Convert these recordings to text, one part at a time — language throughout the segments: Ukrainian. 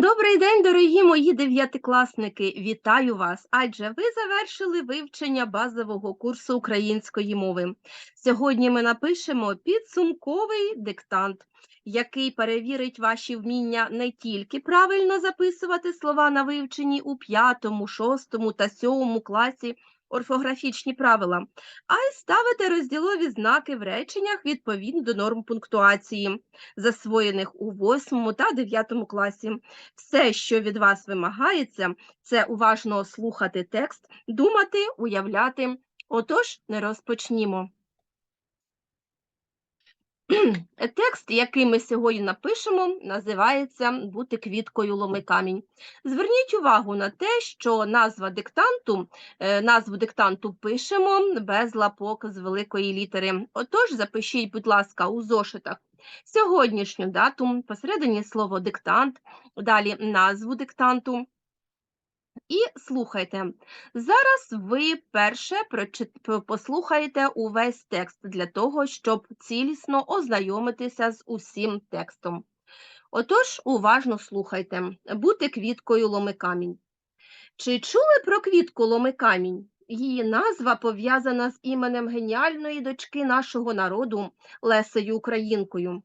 Добрий день, дорогі мої дев'ятикласники! Вітаю вас! Адже ви завершили вивчення базового курсу української мови. Сьогодні ми напишемо підсумковий диктант, який перевірить ваші вміння не тільки правильно записувати слова на вивченні у п'ятому, шостому та сьомому класі орфографічні правила, а й ставити розділові знаки в реченнях відповідно до норм пунктуації, засвоєних у восьмому та дев'ятому класі. Все, що від вас вимагається, це уважно слухати текст, думати, уявляти. Отож, не розпочнімо. Текст, який ми сьогодні напишемо, називається Бути квіткою ломи камінь. Зверніть увагу на те, що назва диктанту, е, назву диктанту пишемо без лапок з великої літери. Отож, запишіть, будь ласка, у зошитах сьогоднішню дату, посередині слово диктант, далі назву диктанту. І слухайте. Зараз ви перше послухаєте увесь текст для того, щоб цілісно ознайомитися з усім текстом. Отож, уважно слухайте. Бути квіткою ломи камінь. Чи чули про квітку ломи камінь? Її назва пов'язана з іменем геніальної дочки нашого народу Лесею Українкою.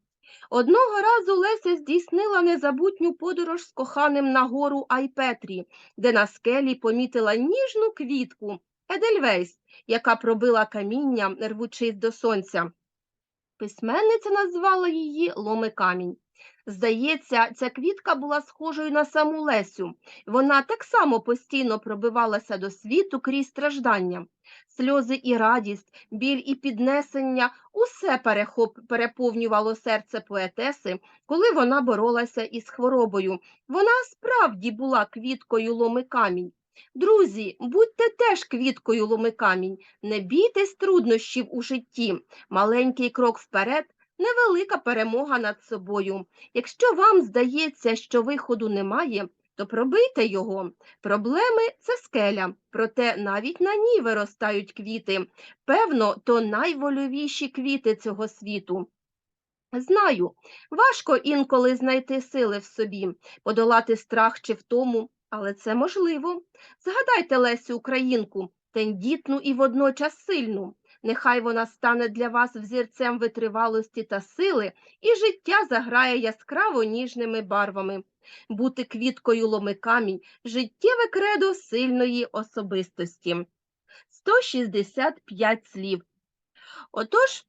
Одного разу Леся здійснила незабутню подорож з коханим на гору Айпетрі, де на скелі помітила ніжну квітку Едельвейс, яка пробила каміння, рвучись до сонця. Письменниця назвала її Ломи камінь. Здається, ця квітка була схожою на саму Лесю. Вона так само постійно пробивалася до світу крізь страждання. Сльози і радість, біль і піднесення усе перехоп, переповнювало серце поетеси, коли вона боролася із хворобою. Вона справді була квіткою ломи камінь. Друзі, будьте теж квіткою ломи камінь, не бійтесь труднощів у житті. Маленький крок вперед невелика перемога над собою. Якщо вам здається, що виходу немає, то пробийте його. Проблеми це скеля, проте навіть на ній виростають квіти. Певно, то найвольовіші квіти цього світу. Знаю, важко інколи знайти сили в собі, подолати страх чи втому, але це можливо. Згадайте Лесю Українку, тендітну і водночас сильну. Нехай вона стане для вас взірцем витривалості та сили, і життя заграє яскраво ніжними барвами. Бути квіткою ломи камінь – життєве кредо сильної особистості. 165 слів. Отож,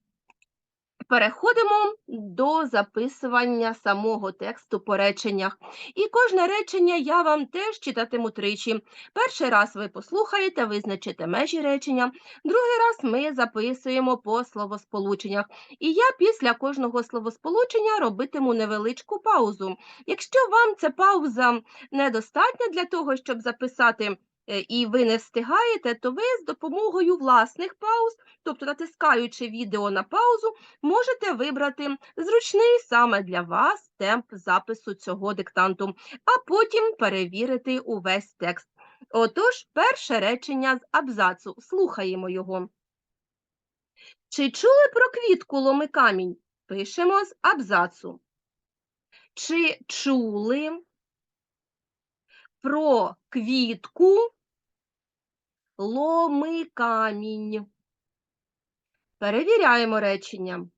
переходимо до записування самого тексту по реченнях. І кожне речення я вам теж читатиму тричі. Перший раз ви послухаєте, визначите межі речення, другий раз ми записуємо по словосполученнях. І я після кожного словосполучення робитиму невеличку паузу. Якщо вам ця пауза недостатня для того, щоб записати і ви не встигаєте, то ви з допомогою власних пауз, тобто натискаючи відео на паузу, можете вибрати зручний саме для вас темп запису цього диктанту, а потім перевірити увесь текст. Отож, перше речення з абзацу. Слухаємо його. Чи чули про квітку ломи камінь? Пишемо з абзацу. Чи чули про квітку ломи камінь? Перевіряємо речення.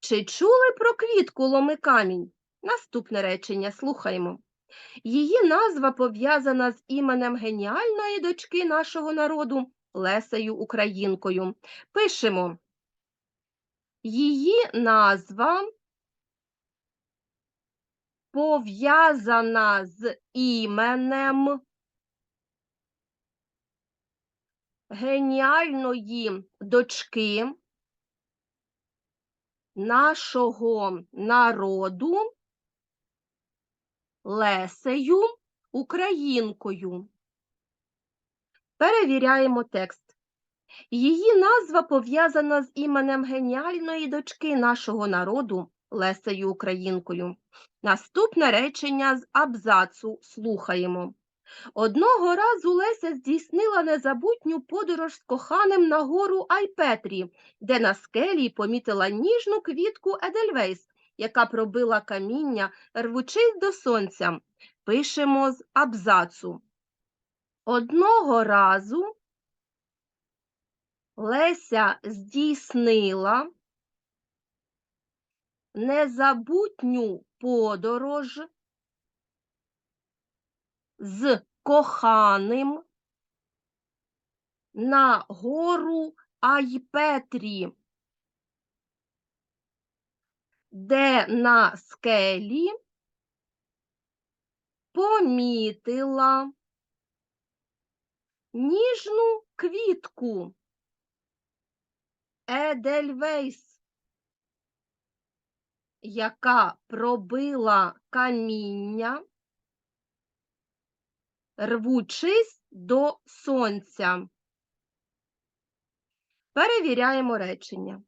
Чи чули про квітку ломи камінь? Наступне речення слухаємо. Її назва пов'язана з іменем геніальної дочки нашого народу Лесею Українкою. Пишемо. Її назва пов'язана з іменем геніальної дочки нашого народу Лесею Українкою. Перевіряємо текст. Її назва пов'язана з іменем геніальної дочки нашого народу Лесею Українкою. Наступне речення з абзацу слухаємо. Одного разу Леся здійснила незабутню подорож з коханим на гору Айпетрі, де на скелі помітила ніжну квітку Едельвейс, яка пробила каміння, рвучись до сонця. Пишемо з абзацу. Одного разу Леся здійснила незабутню подорож з коханим на гору Айпетрі, де на скелі помітила ніжну квітку. Едельвейс, яка пробила каміння, рвучись до сонця. Перевіряємо речення.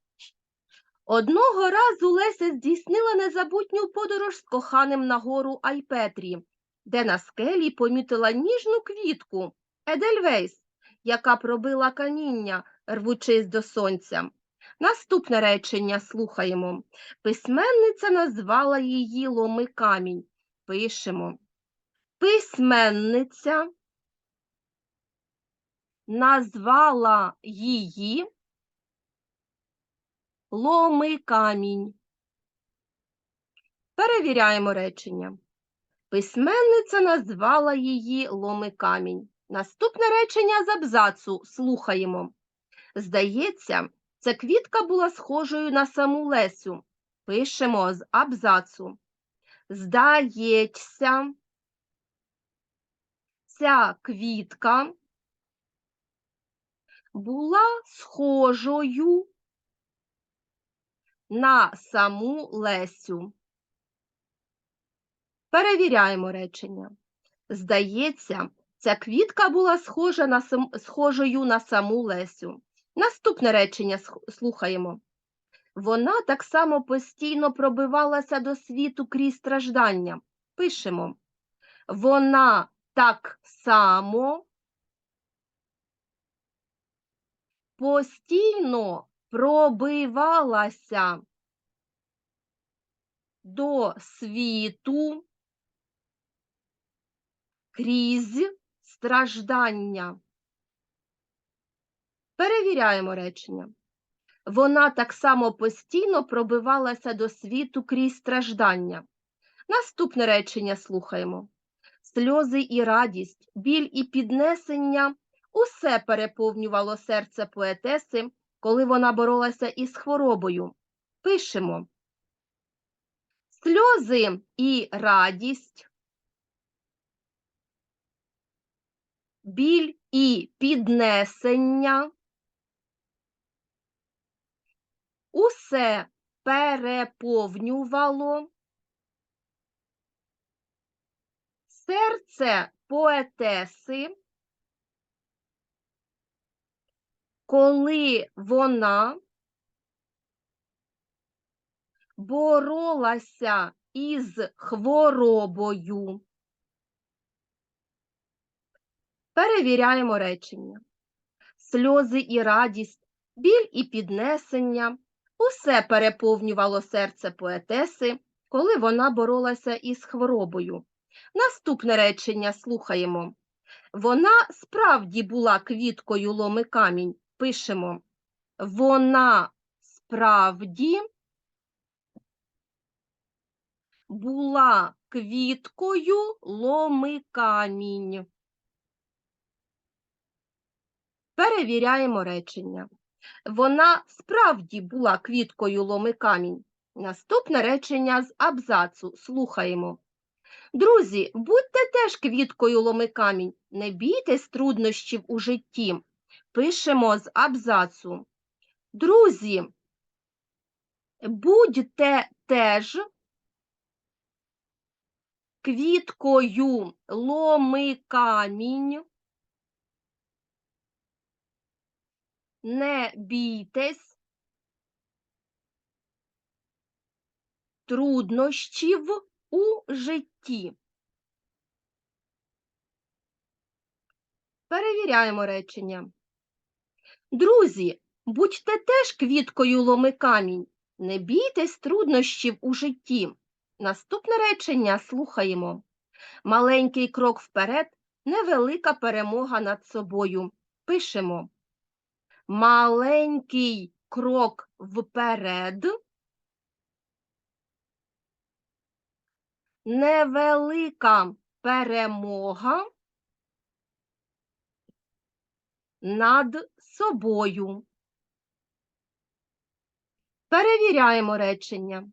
Одного разу Леся здійснила незабутню подорож з коханим на гору Айпетрі, де на скелі помітила ніжну квітку Едельвейс, яка пробила каміння, рвучись до сонця. Наступне речення слухаємо. Письменниця назвала її ломи камінь. Пишемо. Письменниця назвала її ломи камінь. Перевіряємо речення. Письменниця назвала її ломи камінь. Наступне речення з абзацу слухаємо. Здається, ця квітка була схожою на саму Лесю. Пишемо з абзацу. Здається, ця квітка була схожою на саму Лесю. Перевіряємо речення. Здається, ця квітка була схожа на схожою на саму Лесю. Наступне речення слухаємо. Вона так само постійно пробивалася до світу крізь страждання. Пишемо. Вона так само постійно пробивалася до світу крізь страждання. Перевіряємо речення. Вона так само постійно пробивалася до світу крізь страждання. Наступне речення слухаємо. Сльози і радість, біль і піднесення усе переповнювало серце поетеси, коли вона боролася із хворобою. Пишемо. Сльози і радість, біль і піднесення усе переповнювало серце поетеси, коли вона боролася із хворобою. Перевіряємо речення. Сльози і радість, біль і піднесення усе переповнювало серце поетеси, коли вона боролася із хворобою. Наступне речення слухаємо. Вона справді була квіткою ломи камінь. Пишемо. Вона справді була квіткою ломи камінь. Перевіряємо речення. Вона справді була квіткою ломи камінь. Наступне речення з абзацу. Слухаємо. Друзі, будьте теж квіткою ломи камінь. Не бійтесь труднощів у житті. Пишемо з абзацу. Друзі, будьте теж квіткою ломи камінь. Не бійтесь труднощів у житті. Перевіряємо речення. Друзі, будьте теж квіткою ломи камінь. Не бійтесь труднощів у житті. Наступне речення слухаємо. Маленький крок вперед, невелика перемога над собою. Пишемо. Маленький крок вперед. Невелика перемога над собою. Перевіряємо речення.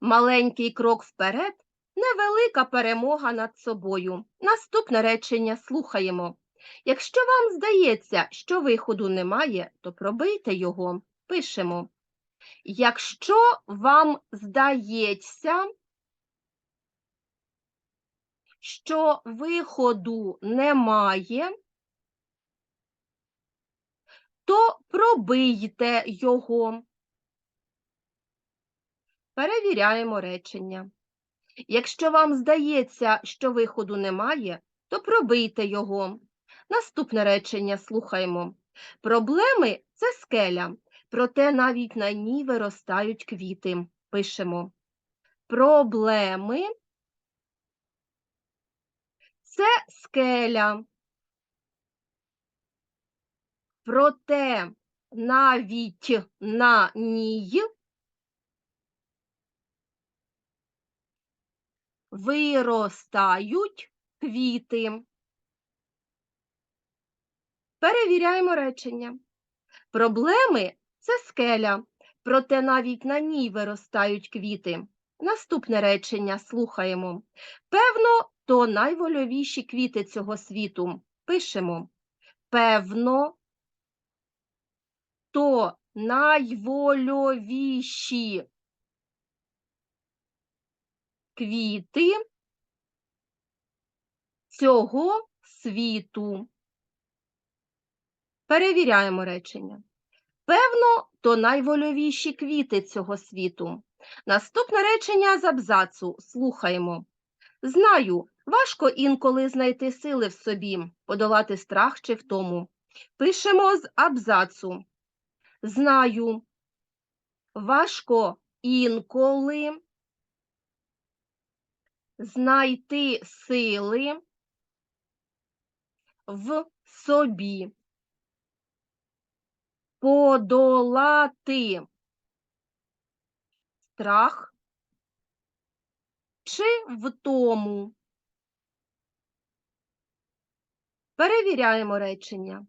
Маленький крок вперед, невелика перемога над собою. Наступне речення слухаємо. Якщо вам здається, що виходу немає, то пробийте його. Пишемо. Якщо вам здається, що виходу немає, то пробийте його. Перевіряємо речення. Якщо вам здається, що виходу немає, то пробийте його. Наступне речення слухаємо. Проблеми це скеля, проте навіть на ній виростають квіти. Пишемо. Проблеми це скеля. Проте навіть на ній виростають квіти. Перевіряємо речення. Проблеми це скеля, проте навіть на ній виростають квіти. Наступне речення слухаємо. Певно, то найвольовіші квіти цього світу. Пишемо. Певно, то найвольовіші квіти цього світу. Перевіряємо речення. Певно, то найвольовіші квіти цього світу. Наступне речення з абзацу. Слухаємо. Знаю, важко інколи знайти сили в собі, подолати страх чи втому. Пишемо з абзацу. Знаю, важко інколи знайти сили в собі, подолати страх чи втому. Перевіряємо речення.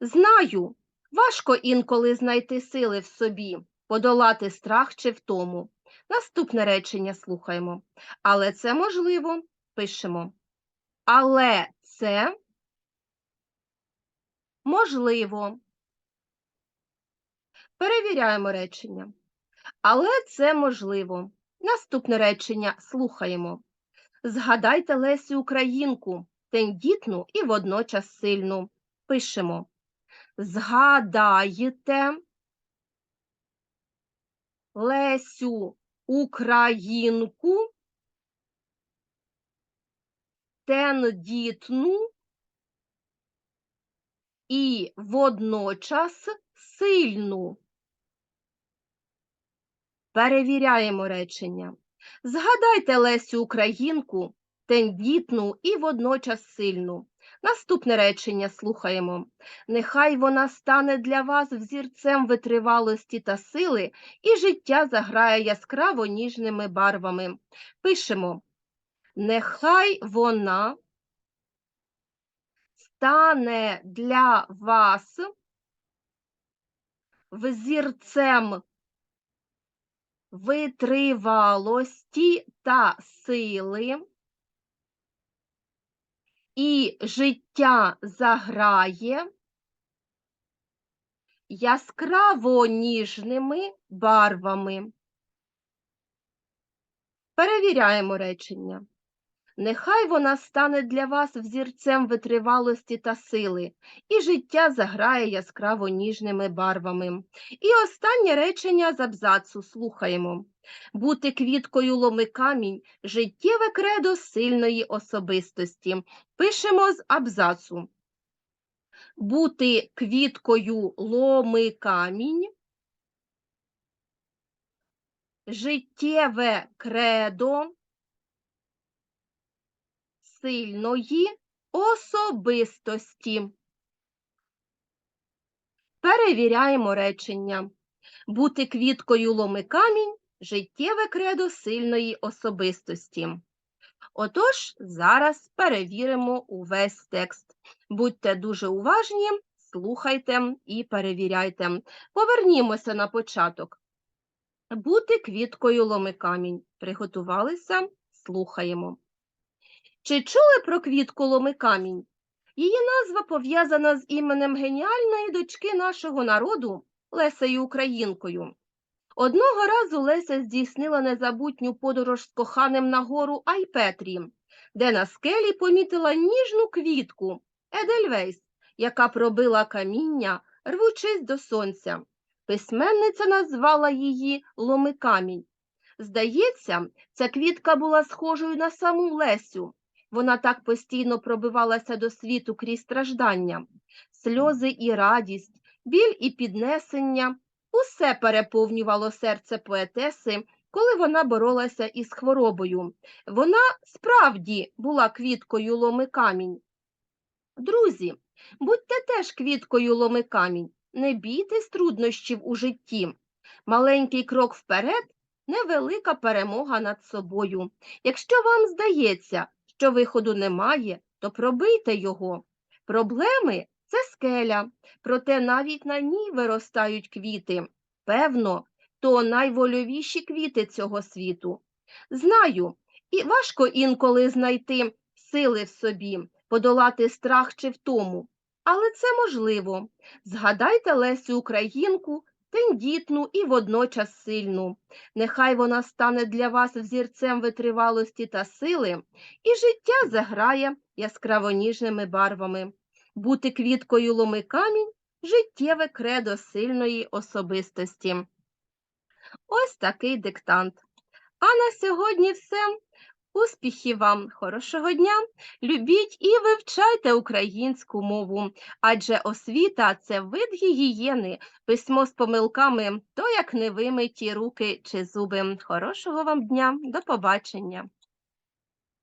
Знаю, важко інколи знайти сили в собі, подолати страх чи втому. Наступне речення слухаємо. Але це можливо, пишемо. Але це можливо. Перевіряємо речення. Але це можливо. Наступне речення слухаємо. Згадайте Лесю Українку, тендітну і водночас сильну. Пишемо. Згадайте Лесю Українку, тендітну і водночас сильну. Перевіряємо речення. Згадайте Лесю Українку, тендітну і водночас сильну. Наступне речення слухаємо. Нехай вона стане для вас взірцем витривалості та сили, і життя заграє яскраво ніжними барвами. Пишемо. Нехай вона стане для вас взірцем витривалості та сили, і життя заграє яскраво ніжними барвами. Перевіряємо речення. Нехай вона стане для вас взірцем витривалості та сили, і життя заграє яскраво ніжними барвами. І останнє речення з абзацу слухаємо. Бути квіткою ломи камінь – життєве кредо сильної особистості. Пишемо з абзацу. Бути квіткою ломи камінь життєве кредо сильної особистості. Перевіряємо речення. Бути квіткою ломи камінь життєве кредо сильної особистості. Отож, зараз перевіримо увесь текст. Будьте дуже уважні, слухайте і перевіряйте. Повернімося на початок. Бути квіткою ломи камінь. Приготувалися, слухаємо. Чи чули про квітку ломи камінь? Її назва пов'язана з іменем геніальної дочки нашого народу Лесею Українкою. Одного разу Леся здійснила незабутню подорож з коханим на гору Айпетрі, де на скелі помітила ніжну квітку Едельвейс, яка пробила каміння, рвучись до сонця. Письменниця назвала її Ломикамінь. Здається, ця квітка була схожою на саму Лесю. Вона так постійно пробивалася до світу крізь страждання, сльози і радість, біль і піднесення. Усе переповнювало серце поетеси, коли вона боролася із хворобою. Вона справді була квіткою ломи камінь. Друзі, будьте теж квіткою ломи камінь, не бійтесь труднощів у житті. Маленький крок вперед невелика перемога над собою. Якщо вам здається, що виходу немає, то пробийте його. Проблеми це скеля, проте навіть на ній виростають квіти. Певно, то найвольовіші квіти цього світу. Знаю, і важко інколи знайти сили в собі, подолати страх чи втому, але це можливо. Згадайте Лесю Українку, тендітну і водночас сильну. Нехай вона стане для вас взірцем витривалості та сили, і життя заграє яскраво ніжними барвами. Бути квіткою ломи камінь життєве кредо сильної особистості. Ось такий диктант. А на сьогодні все. Успіхів вам, хорошого дня! Любіть і вивчайте українську мову, адже освіта це вид гігієни, письмо з помилками, то як не вимиті руки чи зуби. Хорошого вам дня, до побачення!